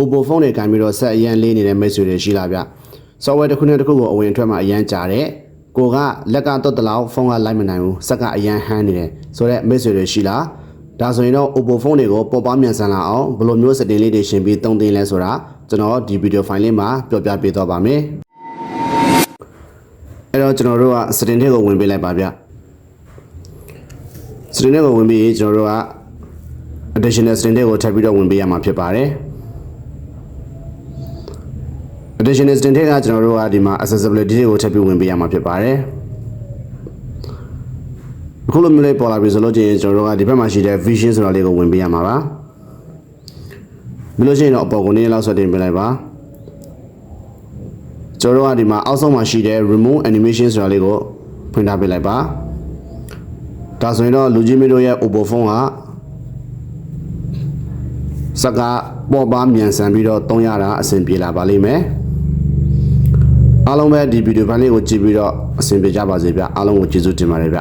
Oppo ဖုန်းတွေကင်ပြီးတော့ဆက်အရန်လေးနေတဲ့မိတ်ဆွေတွေရှိလားဗျ software တစ်ခုနဲ့တစ်ခုကိုအဝင်အထွက်မှာအရန်ကြာတယ်ကိုကလက်ကတုတ်တလောက်ဖုန်းကလိုက်မနိုင်ဘူးစက်ကအရန်ဟန်းနေတယ်ဆိုတော့မိတ်ဆွေတွေရှိလားဒါဆိုရင်တော့ Oppo ဖုန်းတွေကိုပေါ်ပေါမြန်ဆန်လာအောင်ဘယ်လိုမျိုး setting လေးတွေရှင်းပြီးတုံးတင်လဲဆိုတာကျွန်တော်ဒီ video file လေးမှာပြောပြပေးသွားပါမယ်အဲ့တော့ကျွန်တော်တို့က setting တွေကိုဝင်ပေးလိုက်ပါဗျ setting တွေကိုဝင်ပြီးကျွန်တော်တို့က additional setting တွေကိုထပ်ပြီးတော့ဝင်ပေးရမှာဖြစ်ပါတယ် additional setting တွေကကျွန်တော်တို့ကဒီမှာ accessibility တွေကိုထပ်ပြီးဝင်ပေးရမှာဖြစ်ပါတယ်အခုလိုမျိုးလေးပေါ်လာပြီဆိုလို့ချင်းကျွန်တော်တို့ကဒီဘက်မှာရှိတဲ့ vision ဆိုတာလေးကိုဝင်ပေးရမှာပါပြီးလို့ရှိရင်တော့အပေါ်ကိုနည်းနည်းလောက်ဆွဲတင်ပေးလိုက်ပါကျွန်တော်တို့ကဒီမှာအောက်ဆုံးမှာရှိတဲ့ remove animation ဆိုတာလေးကိုဖွင့်ထားပေးလိုက်ပါဒါဆိုရင်တော့လူကြီးမင်းတို့ရဲ့ Oppo phone ကစကားပေါ်ပါမြန်ဆန်ပြီးတော့တုံးရတာအဆင်ပြေလာပါလိမ့်မယ် အားလုံးပဲဒီဗီဒီယိုဖိုင်လေးကိုကြည့်ပြီးတော့အဆင်ပြေကြပါစေဗျအားလုံးကိုကျေးဇူးတင်ပါတယ်ဗျ